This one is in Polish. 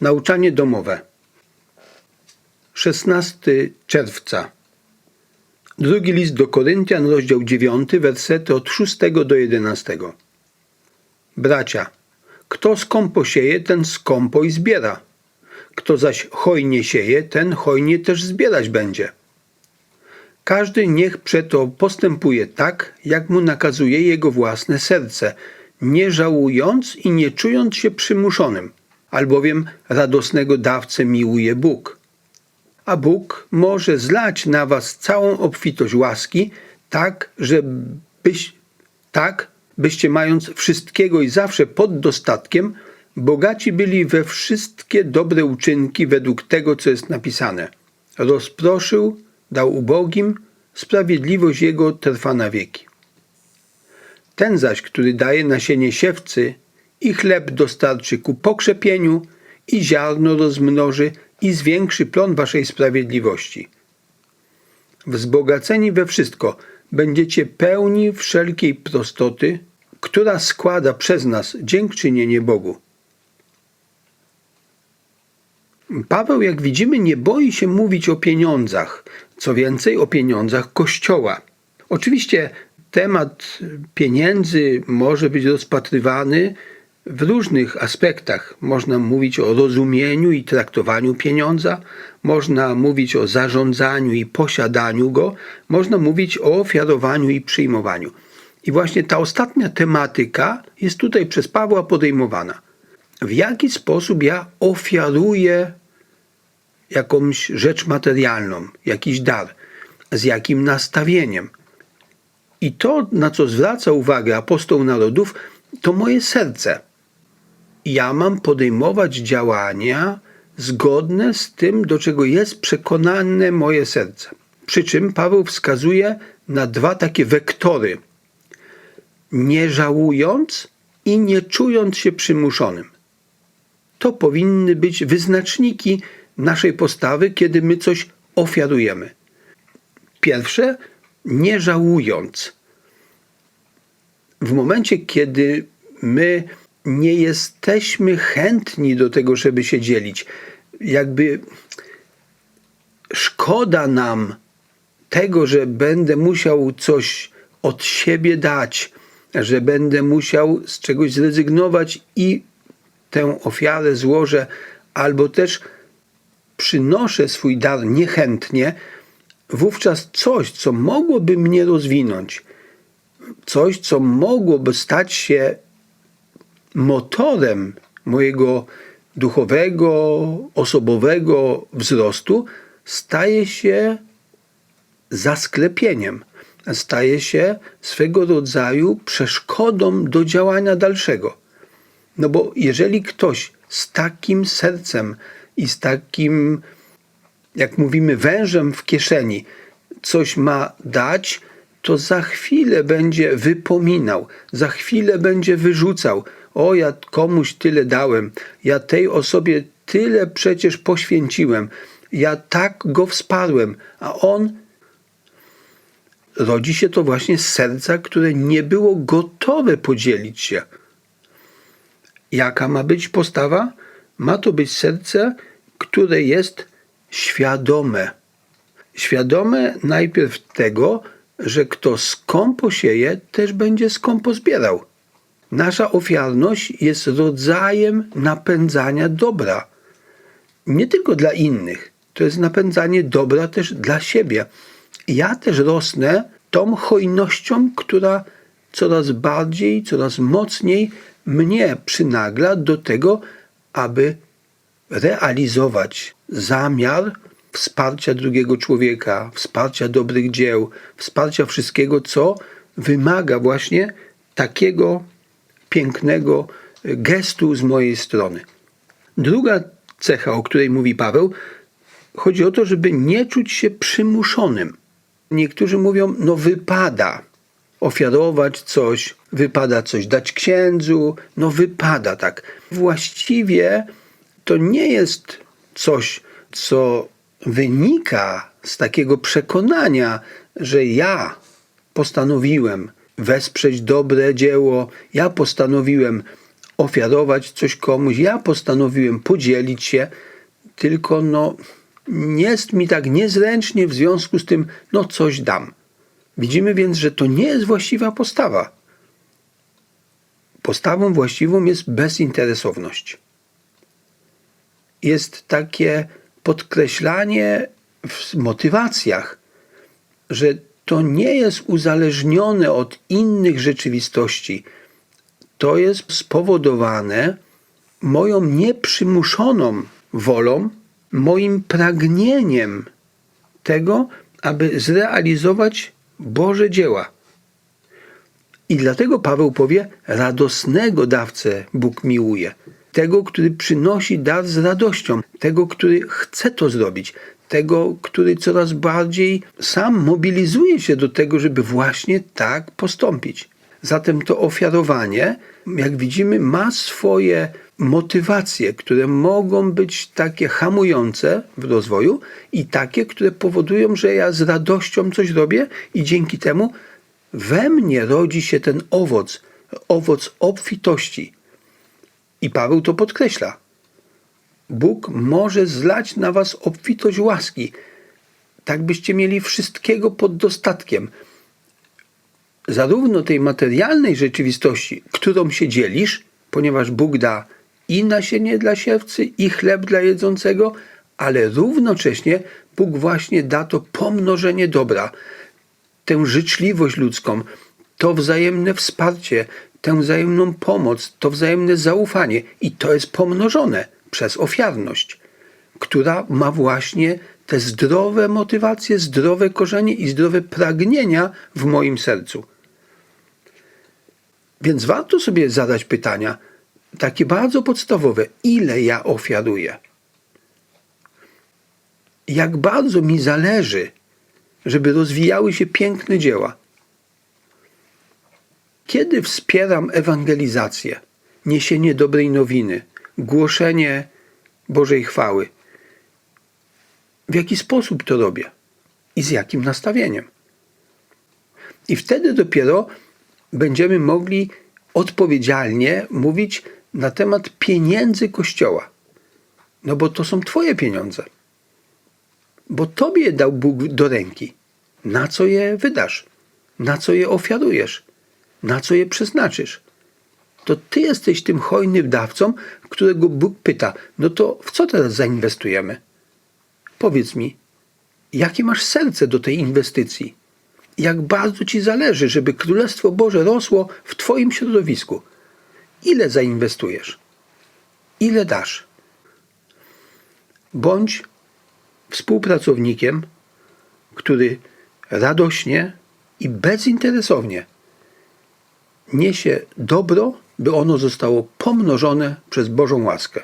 Nauczanie domowe. 16 czerwca. Drugi list do Koryntian, rozdział 9, wersety od 6 do 11. Bracia, kto skąpo sieje, ten skąpo i zbiera. Kto zaś hojnie sieje, ten hojnie też zbierać będzie. Każdy niech przeto postępuje tak, jak mu nakazuje jego własne serce, nie żałując i nie czując się przymuszonym, albowiem radosnego dawcę miłuje Bóg. A Bóg może zlać na was całą obfitość łaski, tak, że byś, tak, byście mając wszystkiego i zawsze pod dostatkiem, bogaci byli we wszystkie dobre uczynki według tego, co jest napisane. Rozproszył, dał ubogim, sprawiedliwość jego trwa na wieki. Ten zaś, który daje nasienie siewcy i chleb dostarczy ku pokrzepieniu i ziarno rozmnoży i zwiększy plon waszej sprawiedliwości. Wzbogaceni we wszystko będziecie pełni wszelkiej prostoty, która składa przez nas dziękczynienie Bogu. Paweł, jak widzimy, nie boi się mówić o pieniądzach, co więcej o pieniądzach Kościoła. Oczywiście temat pieniędzy może być rozpatrywany w różnych aspektach. Można mówić o rozumieniu i traktowaniu pieniądza, można mówić o zarządzaniu i posiadaniu go, można mówić o ofiarowaniu i przyjmowaniu. I właśnie ta ostatnia tematyka jest tutaj przez Pawła podejmowana. W jaki sposób ja ofiaruję jakąś rzecz materialną, jakiś dar, z jakim nastawieniem. I to, na co zwraca uwagę apostoł narodów, to moje serce. Ja mam podejmować działania zgodne z tym, do czego jest przekonane moje serce. Przy czym Paweł wskazuje na dwa takie wektory: nie żałując i nie czując się przymuszonym. To powinny być wyznaczniki naszej postawy, kiedy my coś ofiarujemy. Pierwsze, nie żałując. W momencie, kiedy my nie jesteśmy chętni do tego, żeby się dzielić, jakby szkoda nam tego, że będę musiał coś od siebie dać, że będę musiał z czegoś zrezygnować i tę ofiarę złożę, albo też przynoszę swój dar niechętnie, wówczas coś, co mogłoby mnie rozwinąć, coś, co mogłoby stać się motorem mojego duchowego, osobowego wzrostu, staje się zasklepieniem, staje się swego rodzaju przeszkodą do działania dalszego. No bo jeżeli ktoś z takim sercem i z takim, jak mówimy, wężem w kieszeni coś ma dać, to za chwilę będzie wypominał, za chwilę będzie wyrzucał. O, ja komuś tyle dałem, ja tej osobie tyle przecież poświęciłem, ja tak go wsparłem, a on rodzi się to właśnie z serca, które nie było gotowe podzielić się. Jaka ma być postawa? Ma to być serce, które jest świadome. Świadome najpierw tego, że kto skąpo sieje, też będzie skąpo zbierał. Nasza ofiarność jest rodzajem napędzania dobra. Nie tylko dla innych, to jest napędzanie dobra też dla siebie. Ja też rosnę tą hojnością, która coraz bardziej, coraz mocniej mnie przynagla do tego, aby realizować zamiar wsparcia drugiego człowieka, wsparcia dobrych dzieł, wsparcia wszystkiego, co wymaga właśnie takiego pięknego gestu z mojej strony. Druga cecha, o której mówi Paweł, chodzi o to, żeby nie czuć się przymuszonym. Niektórzy mówią, no wypada ofiarować coś, wypada coś dać księdzu, no wypada tak. Właściwie to nie jest coś, co wynika z takiego przekonania, że ja postanowiłem wesprzeć dobre dzieło, ja postanowiłem ofiarować coś komuś. Ja postanowiłem podzielić się, tylko no jest mi tak niezręcznie, w związku z tym no coś dam. Widzimy więc, że to nie jest właściwa postawa. Postawą właściwą jest bezinteresowność. Jest takie podkreślanie w motywacjach, że to nie jest uzależnione od innych rzeczywistości. To jest spowodowane moją nieprzymuszoną wolą, moim pragnieniem tego, aby zrealizować Boże dzieła. I dlatego Paweł powie: radosnego dawcę Bóg miłuje. Tego, który przynosi dar z radością, tego, który chce to zrobić, tego, który coraz bardziej sam mobilizuje się do tego, żeby właśnie tak postąpić. Zatem to ofiarowanie, jak widzimy, ma swoje motywacje, które mogą być takie hamujące w rozwoju i takie, które powodują, że ja z radością coś robię i dzięki temu we mnie rodzi się ten owoc, owoc obfitości. I Paweł to podkreśla. Bóg może zlać na was obfitość łaski, tak byście mieli wszystkiego pod dostatkiem. Zarówno tej materialnej rzeczywistości, którą się dzielisz, ponieważ Bóg da i nasienie dla siewcy, i chleb dla jedzącego, ale równocześnie Bóg właśnie da to pomnożenie dobra, tę życzliwość ludzką, to wzajemne wsparcie, tę wzajemną pomoc, to wzajemne zaufanie i to jest pomnożone przez ofiarność, która ma właśnie te zdrowe motywacje, zdrowe korzenie i zdrowe pragnienia w moim sercu. Więc warto sobie zadać pytania, takie bardzo podstawowe: ile ja ofiaruję? Jak bardzo mi zależy, żeby rozwijały się piękne dzieła? Kiedy wspieram ewangelizację, niesienie dobrej nowiny, głoszenie Bożej chwały? W jaki sposób to robię i z jakim nastawieniem? I wtedy dopiero będziemy mogli odpowiedzialnie mówić na temat pieniędzy Kościoła. No bo to są Twoje pieniądze. Bo Tobie dał Bóg do ręki. Na co je wydasz? Na co je ofiarujesz? Na co je przeznaczysz? To Ty jesteś tym hojnym dawcą, którego Bóg pyta: No to w co teraz zainwestujemy? Powiedz mi, jakie masz serce do tej inwestycji? Jak bardzo Ci zależy, żeby Królestwo Boże rosło w Twoim środowisku? Ile zainwestujesz? Ile dasz? Bądź współpracownikiem, który radośnie i bezinteresownie niesie dobro, by ono zostało pomnożone przez Bożą łaskę.